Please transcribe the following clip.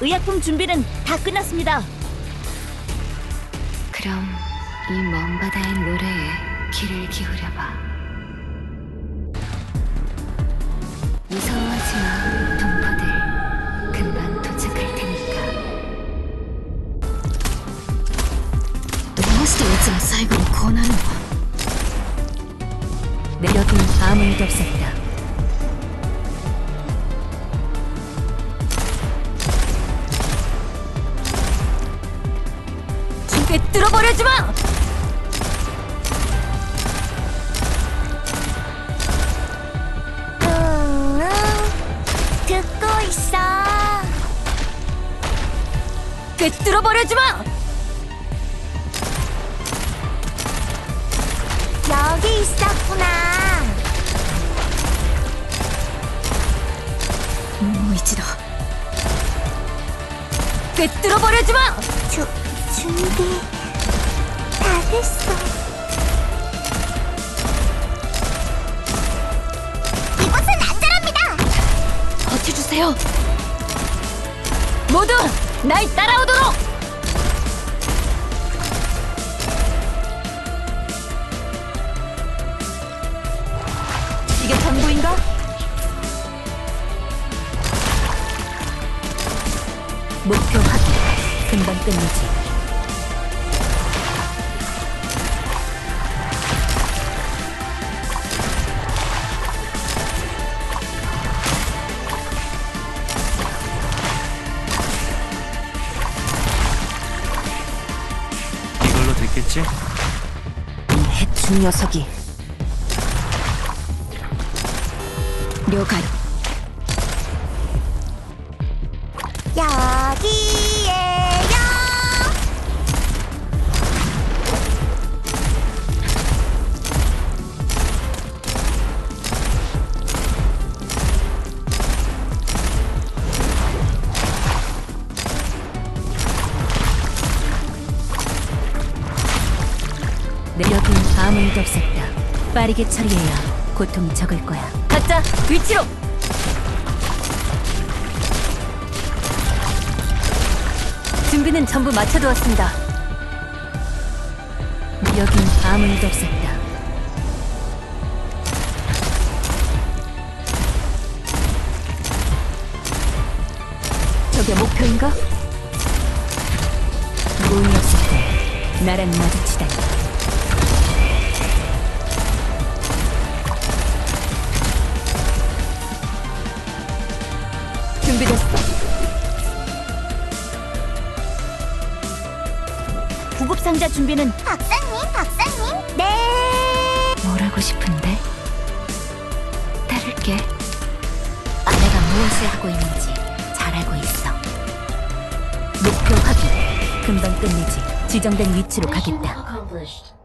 의약품 준비는 다 끝났습니다. 그럼 이 먼 바다의 노래에 귀를 기울여봐. 무서워하지 마, 동포들. 금방 도착할 테니까. どうしていつも最後にこうなるの 네, 여긴 아무 일도 없었다. 꿰뚫어버려주마! 응, 응, 듣고 있어. 꿰뚫어버려주마! 여기 있었구나. 음, 뭐 이지로 꿰뚫어버려주마! 쭉. 준비 다 됐어. 이곳은 안전합니다. 버텨주세요 모두 날 따라오도록. 이게 전부인가? 목표 확인. 금방 끝내지. 됐겠지? 이 해충 녀석이 여 아무 일도 없었다. 빠르게 처리해야 고통이 적을 거야. 각자 위치로. 준비는 전부 마쳐두었습니다. 여긴 아무 일도 없었다. 저게 목표인가? 없을 때 나랑 마주치다니. 준비됐어. 구급 상자 준비는 박사님, 박사님. 네. 뭐라고 싶은데? 따를게. 아내가 무엇을 하고 있는지 잘 알고 있어. 목표 확인. 금방 끝내지. 지정된 위치로 가겠다. accomplished.